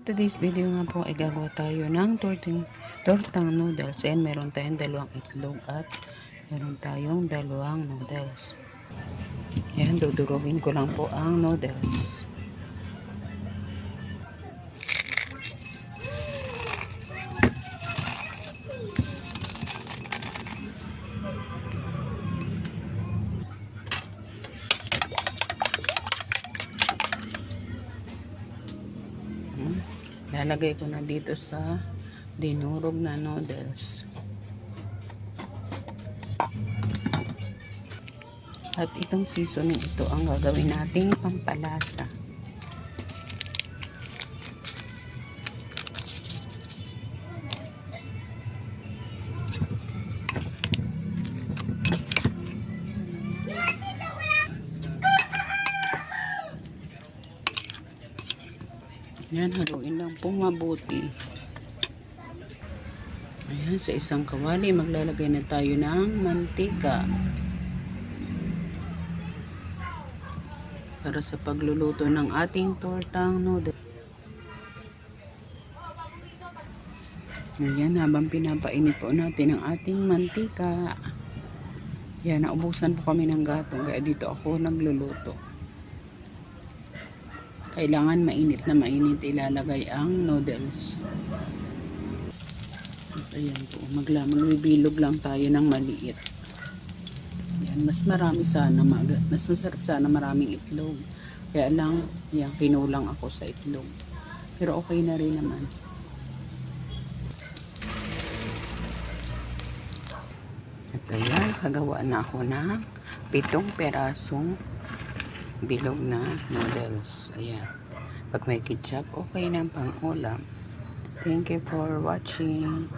Today's video nga po ay gagawa tayo ng torting, tortang noodles and meron tayong dalawang itlog at meron tayong dalawang noodles. Yan, dudurugin ko lang po ang noodles. Lalagay ko na dito sa dinurog na noodles. At itong seasoning ito ang gagawin nating pampalasa. Yan, haluin lang po mabuti. Ayan, sa isang kawali, maglalagay na tayo ng mantika. Para sa pagluluto ng ating tortang noodle. Ayan, habang pinapainit po natin ang ating mantika. Yan, naubusan po kami ng gatong, kaya dito ako nagluluto. Kailangan mainit na mainit ilalagay ang noodles. At ayan po, magla magbibilog lang tayo ng maliit. Yan, mas marami sana, mas masarap sana maraming itlog. Kaya lang, yan, kinulang ako sa itlog. Pero okay na rin naman. At ayan, kagawa na ako ng pitong perasong bilog na noodles. Ayan. Pag may ketchup, okay na pang ulam. Thank you for watching.